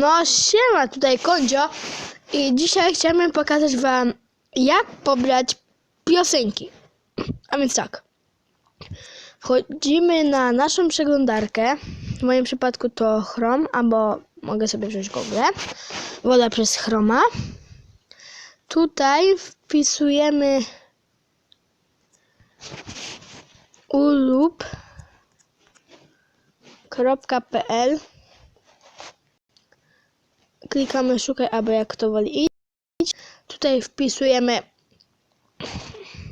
No siema, tutaj Kondzio i dzisiaj chciałem pokazać wam jak pobrać piosenki. A więc tak. Wchodzimy na naszą przeglądarkę. W moim przypadku to Chrome, albo mogę sobie wziąć Google. Wolę przez Chroma. Tutaj wpisujemy ulub.pl Klikamy szukaj, albo jak to woli iść. Tutaj wpisujemy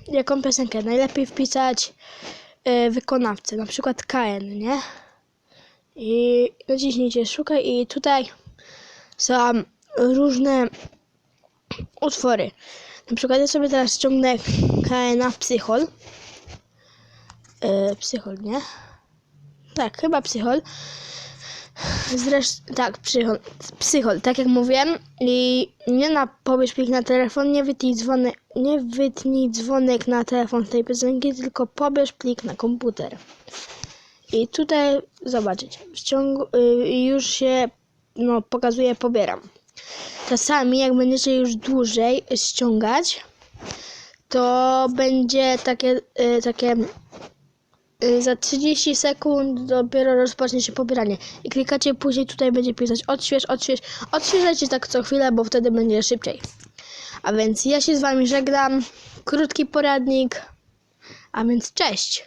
jaką piosenkę. Najlepiej wpisać e, wykonawcę, na przykład KN, nie? I naciśnijcie szukaj i tutaj są różne utwory. Na przykład ja sobie teraz ściągnę KN Psychol. E, psychol, nie? Tak, chyba Psychol. Zresztą, tak, psychol, psychol, tak jak mówiłem. I nie na pobierz plik na telefon, nie wytnij dzwonek, nie wytnij dzwonek na telefon tej piosenki, tylko pobierz plik na komputer. I tutaj zobaczycie, ściągu, y, już się no, pokazuje, pobieram. Czasami, jak będziecie już dłużej ściągać, to będzie takie, y, takie za 30 sekund dopiero rozpocznie się pobieranie. I klikacie później, tutaj będzie pisać odśwież, odśwież. Odświeżajcie tak co chwilę, bo wtedy będzie szybciej. A więc ja się z wami żegnam. Krótki poradnik. A więc cześć.